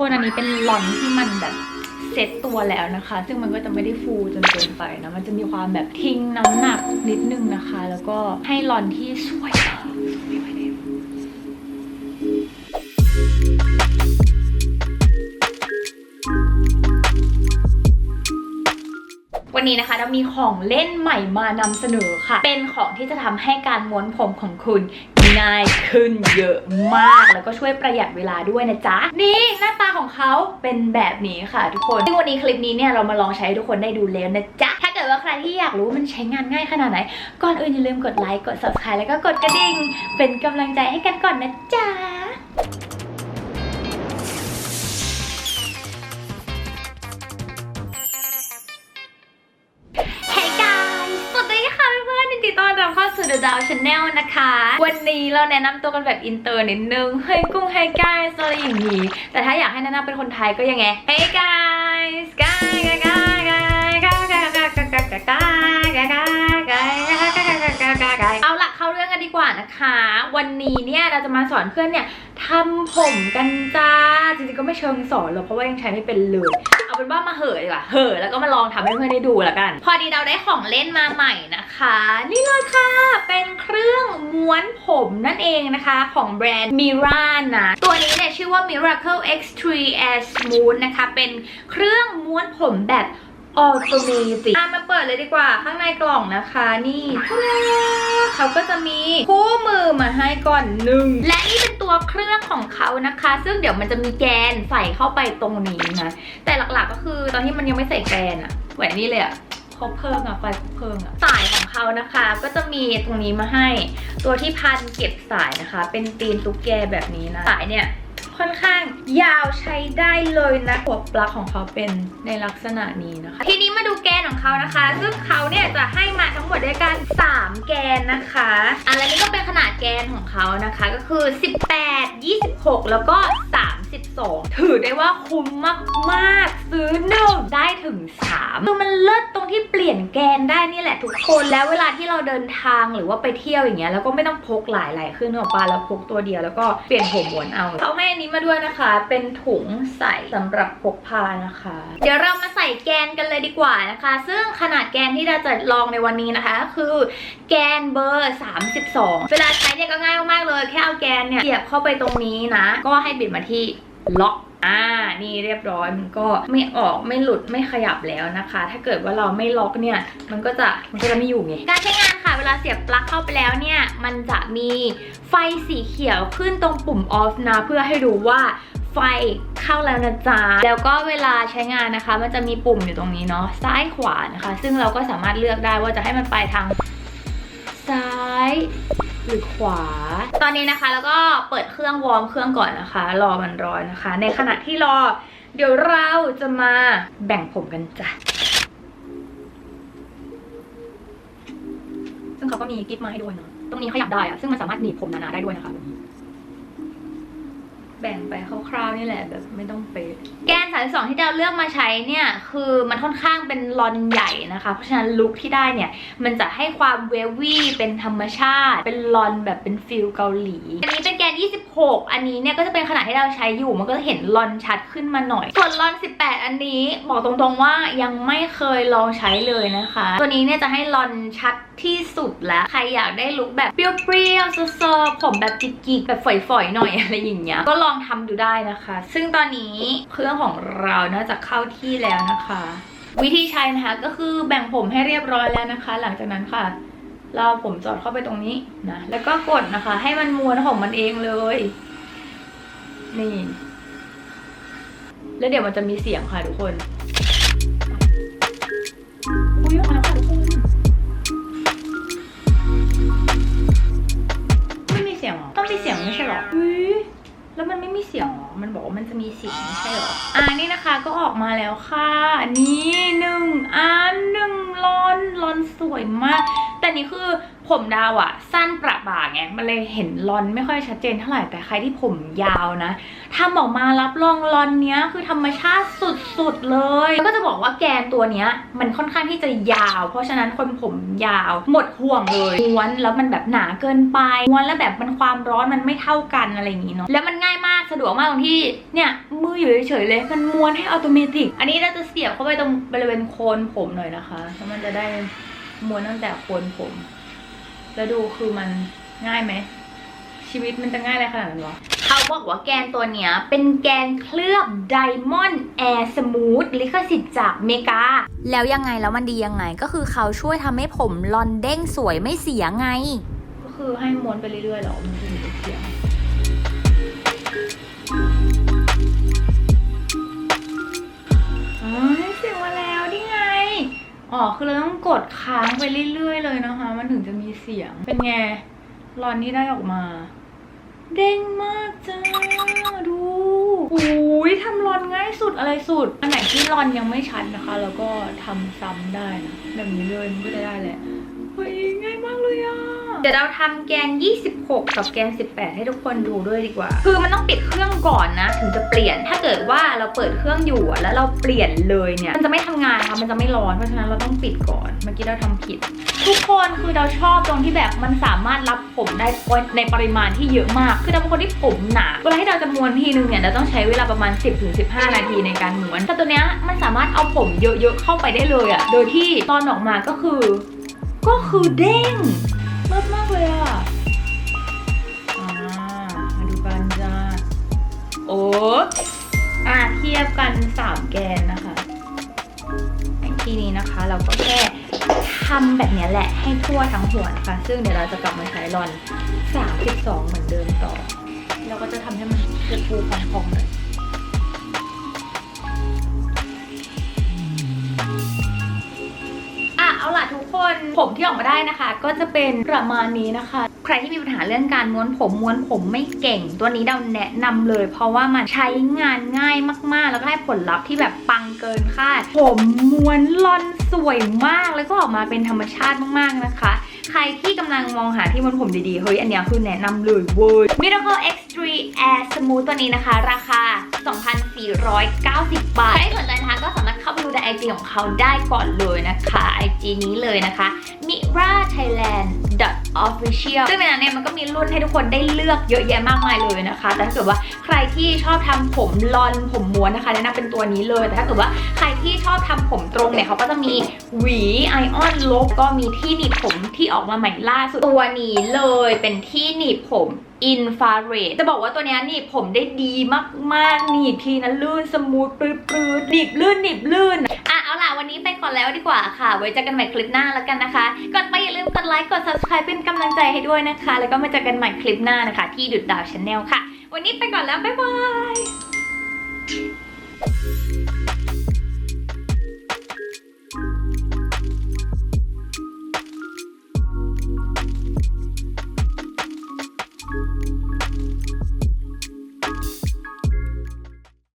คนอันนี้เป็นหลอนที่มันแบบเซ็ตตัวแล้วนะคะ ซึ่งมันก็จะไม่ได้ฟูจนเกินไปนะ มันจะมีความแบบทิ้งน้ำหนักนิดนึงนะคะ แล้วก็ให้หลอนที่สวยสวยไปเลยวันนี้นะคะเรามีของเล่นใหม่มานำเสนอค่ะ เป็นของที่จะทำให้การม้วนผมของคุณ ง่ายขึ้นเยอะมาก แล้วก็ช่วยประหยัดเวลาด้วยนะจ๊ะ นี่หน้าตาของเขาเป็นแบบนี้ค่ะทุกคนซึ่งวันนี้คลิปนี้เนี่ยเรามาลองใช้ให้ทุกคนได้ดูแล้วนะจ๊ะ ถ้าเกิดว่าใครที่อยากรู้มันใช้งานง่ายขนาดไหน ก่อนอื่นอย่าลืมกดไลค์ กด subscribe แล้วก็กดกระดิ่ง เป็นกำลังใจให้กันก่อนนะจ๊ะ รับเข้าสู่ The Dow Channel นะคะ วันนี้เราแนะนำตัวกันแบบอินเตอร์นิดนึงเฮ้ยกุ้ง Hey guys อะไรอย่างนี้ แต่ถ้าอยากให้แนะนำเป็นคนไทยก็ยังไง Hey guys guys guys guys guys guys guys guys guys guys guys guys guys เอาละเข้าเรื่องกันดีกว่านะคะ วันนี้เนี่ยเราจะมาสอนเพื่อนเนี่ย ทำผมกันจ้า จริงๆก็ไม่เชิงสอนหรอกเพราะว่ายังใช้ไม่เป็นเลย เอาเป็นว่ามาเหอะดีกว่าเหอะแล้วก็มาลองทำให้เพื่อนได้ดูแล้วกัน พอดีเราได้ของเล่นมาใหม่นะคะ นี่เลยค่ะ เป็นเครื่องม้วนผมนั่นเองนะคะของแบรนด์ Mira นะ ตัวนี้เนี่ยชื่อว่า Miracle X3 Air Smooth นะคะ เป็นเครื่องม้วนผมแบบ ออโตเมติกมาเปิดเลยดีกว่า ข้างในกล่องนะคะ นี่เขาก็จะมีคู่มือมาให้ก่อนหนึ่ง และนี่เป็นตัวเครื่องของเขานะคะ ซึ่งเดี๋ยวมันจะมีแกนใส่เข้าไปตรงนี้นะ แต่หลักๆก็คือตอนที่มันยังไม่ใส่แกนอะแหวนนี่เลยอะคบเพลิงอะไฟคบเพลิงอะสายของเขานะคะ ก็จะมีตรงนี้มาให้ ตัวที่พันเก็บสายนะคะ เป็นตีนตุ๊กแกแบบนี้นะ สายเนี่ย ค่อนข้างยาวใช้ได้เลยนะหัวปลั๊กของเขาเป็นในลักษณะนี้นะคะ ทีนี้มาดูแกนของเขานะคะ ซึ่งเขาเนี่ยจะให้มาทั้งหมดด้วยกัน 3 แกนนะคะอันนี่ก็เป็นขนาดแกนของเขานะคะ ก็คือ 18 26 แล้วก็ 32 ถือได้ว่าคุ้มมากๆ ซื้อหนึ่งได้ถึง 3 คือมันเลิศตรงที่เปลี่ยนแกนได้นี่แหละทุกคนแล้วเวลาที่เราเดินทางหรือว่าไปเที่ยวอย่างเงี้ยแล้วก็ไม่ต้องพกหลายๆเครื่องนึกออกปะเราพกตัวเดียวแล้วก็เปลี่ยนผมวนเอาเขาให้อันนี้มาด้วยนะคะ เป็นถุงใส่สำหรับพกพานะคะ เดี๋ยวเรามาใส่แกนกันเลยดีกว่านะคะ ซึ่งขนาดแกนที่เราจะลองในวันนี้นะคะก็คือแกนเบอร์ 32 เวลาใช้เนี่ยก็ง่ายมากๆเลย แค่เอาแกนเนี่ยเสียบเข้าไปตรงนี้นะ ก็ให้บิดมาที่ล็อก อ่า นี่เรียบร้อยมันก็ไม่ออกไม่หลุดไม่ขยับแล้วนะคะ ถ้าเกิดว่าเราไม่ล็อกเนี่ยมันก็จะมันก็จะไม่อยู่ไงการใช้งานค่ะเวลาเสียบปลั๊กเข้าไปแล้วเนี่ยมันจะมีไฟสีเขียวขึ้นตรงปุ่ม off นะเพื่อให้รู้ว่าไฟเข้าแล้วนะจ๊ะ แล้วก็เวลาใช้งานนะคะ มันจะมีปุ่มอยู่ตรงนี้เนาะซ้ายขวานะคะ ซึ่งเราก็สามารถเลือกได้ว่าจะให้มันไปทางซ้าย หรือขวา ตอนนี้นะคะแล้วก็เปิดเครื่องวอร์มเครื่องก่อนนะคะ รอมันร้อนนะคะ ในขณะที่รอ เดี๋ยวเราจะมาแบ่งผมกันจ้ะซึ่งเขาก็มีกิ๊บมาให้ด้วยเนาะตรงนี้ขยับได้อะซึ่งมันสามารถหนีบผมหนาๆได้ด้วยนะคะแบ่งไปคร่าวๆนี่แหละแบบไม่ต้องเป๊ะแกน32ที่เราเลือกมาใช้เนี่ยคือมันค่อนข้างเป็นลอนใหญ่นะคะ เพราะฉะนั้นลุคที่ได้เนี่ยมันจะให้ความเววี่เป็นธรรมชาติ เป็นลอนแบบเป็นฟิลเกาหลี อันนี้เป็นแกน 26 อันนี้เนี่ยก็จะเป็นขนาดที่เราใช้อยู่ มันก็จะเห็นลอนชัดขึ้นมาหน่อย ส่วนลอน 18 อันนี้บอกตรงๆว่ายังไม่เคยลองใช้เลยนะคะ ตัวนี้เนี่ยจะให้ลอนชัดที่สุดแล้วใครอยากได้ลุคแบบเปรี้ยวๆเซอร์ๆผมแบบจิกๆแบบฝอยๆหน่อยอะไรอย่างเงี้ยก็ลองทำดูได้นะคะ ซึ่งตอนนี้เครื่องของเราน่าจะเข้าที่แล้วนะคะ วิธีใช้นะคะก็คือแบ่งผมให้เรียบร้อยแล้วนะคะ หลังจากนั้นค่ะ เราผมจอดเข้าไปตรงนี้นะแล้วก็กดนะคะ ให้มันม้วนของมันเองเลย นี่ แล้วเดี๋ยวมันจะมีเสียงค่ะทุกคนอุ้ยออกมาแล้วค่ะทุกคน ไม่เสียงหรอ มันบอกว่ามันจะมีเสียงไม่ใช่หรอ อ่านี่นะคะก็ออกมาแล้วค่ะ นี่หนึ่งอันหนึ่งลอนลอนสวยมาก แต่นี่คือ ผมดาวอะสั้นประบ่าไงมันเลยเห็นรอนไม่ค่อยชัดเจนเท่าไหร่แต่ใครที่ผมยาวนะทำออกมารับรองรอนเนี้ยคือธรรมชาติสุดๆเลยแล้วก็จะบอกว่าแกนตัวเนี้ย มันค่อนข้างที่จะยาว เพราะฉะนั้นคนผมยาว หมดห่วงเลยม้วนแล้วมันแบบหนาเกินไปม้วนแล้วแบบมันความร้อนมันไม่เท่ากันอะไรอย่างงี้เนาะแล้วมันง่ายมากสะดวกมากตรงที่เนี่ยมืออยู่เฉยๆเลย มันม้วนให้อัตโนมัติอันนี้เราจะเสียบเข้าไปตรงบริเวณโคนผมหน่อยนะคะแล้วมันจะได้ม้วนตั้งแต่โคนผม แล้วดูคือมันง่ายไหม ชีวิตมันจะง่ายอะไรขนาดนั้นวะเขาบอกว่าแกนตัวเนี้ย เป็นแกนเคลือบ Diamond Air Smooth ลิขสิทธิ์จากเมกา แล้วยังไงแล้วมันดียังไง ก็คือเขาช่วยทำให้ผมลอนเด้งสวยไม่เสียไง ก็คือให้ม้วนไปเรื่อยๆหรอมันจะมีเสียงอ๋อให้เสียงมาแล้วนี่ไงอ๋อ คือเราต้องกดค้างไปเรื่อยๆเลยนะคะ มันถึงจะมี เสียง เป็นไงรอนที่ได้ออกมา เด้งมากจ้า ดูอุ้ยทำรอนง่ายสุดอะไรสุด อันไหนที่รอนยังไม่ชัดนะคะ แล้วก็ทำซ้ำได้นะแบบนี้เลยมันก็จะได้แหละเฮ้ยง่ายมากเลยอะเดี๋ยวเราทำแกน 26 กับแกน 18 ให้ทุกคนดูด้วยดีกว่า คือมันต้องปิดเครื่องก่อนนะ ถึงจะเปลี่ยน ถ้าเกิดว่าเราเปิดเครื่องอยู่แล้วเราเปลี่ยนเลยเนี่ย มันจะไม่ทำงานค่ะ มันจะไม่ร้อน เพราะฉะนั้นเราต้องปิดก่อน เมื่อกี้เราทำผิด ทุกคนคือเราชอบตรงที่แบบมันสามารถรับผมได้ในปริมาณที่เยอะมาก คือเราเป็นคนที่ผมหนา เวลาที่เราจะม้วนทีนึงเนี่ยเราต้องใช้เวลาประมาณ 10-15 นาทีในการม้วน แต่ตัวเนี้ยมันสามารถเอาผมเยอะๆเข้าไปได้เลยอะโดยที่ตอนออกมาก็คือ ก็คือเด้งเลิศมากเลยอะอ่ามาดูกันจ้าโอ้อะเทียบกัน 3 แกนนะคะทีนี้นะคะ เราก็แค่ ทำแบบนี้แหละให้ทั่วทั้งหัวนะคะ ซึ่งเดี๋ยวเราจะกลับมาใช้รอน 32 เหมือนเดิมต่อ เราก็จะทำให้มันฟูๆพองๆเลย เอาล่ะทุกคนผมที่ออกมาได้นะคะ ก็จะเป็นประมาณนี้นะคะ ใครที่มีปัญหาเรื่องการม้วนผมม้วนผมไม่เก่ง ตัวนี้เราแนะนำเลย เพราะว่ามันใช้งานง่ายมากๆ แล้วก็ให้ผลลัพธ์ที่แบบปังเกินคาด ผมม้วนล่อนสวยมากแล้วก็ออกมาเป็นธรรมชาติมากๆนะคะ ใครที่กำลังมองหาที่ม้วนผมดีๆ เฮ้ย อันนี้คือแนะนำเลยเว้ย Miracle X3 Air Smooth ตัวนี้นะคะ ราคา 2,490 บาท ใครสนใจนะคะก็สามารถเข้าไป IG ของเขาได้ก่อนเลยนะคะ IG นี้เลยนะคะ mira thailand official ซึ่งในนั้นเนี่ยมันก็มีรุ่นให้ทุกคนได้เลือกเยอะแยะมากมายเลยนะคะ แต่ถ้าเกิดว่าใครที่ชอบทำผมลอนผมม้วนนะคะแนะนำเป็นตัวนี้เลย แต่ถ้าเกิดว่าใครที่ชอบทำผมตรงเนี่ยเขาก็จะมีหวีไอออนลบก็มีที่หนีบผมที่ออกมาใหม่ล่าสุดตัวนี้เลยเป็นที่หนีบผมอินฟราเรดจะบอกว่าตัวนี้หนีบผมได้ดีมากๆหนีบทีนั้นลื่นสมูทปลื้ดๆหนีบลื่นหนีบลื่นอะ เอาล่ะ วันนี้ไปก่อนแล้วดีกว่าค่ะ ไว้เจอกันใหม่คลิปหน้าแล้วกันนะคะก่อนไปอย่าลืมกดไลค์กด subscribe เป็นกำลังใจให้ด้วยนะคะ แล้วก็มาเจอกันใหม่คลิปหน้านะคะ ที่ดุดดาวชาแนลค่ะ วันนี้ไปก่อนแล้วบ๊ายบาย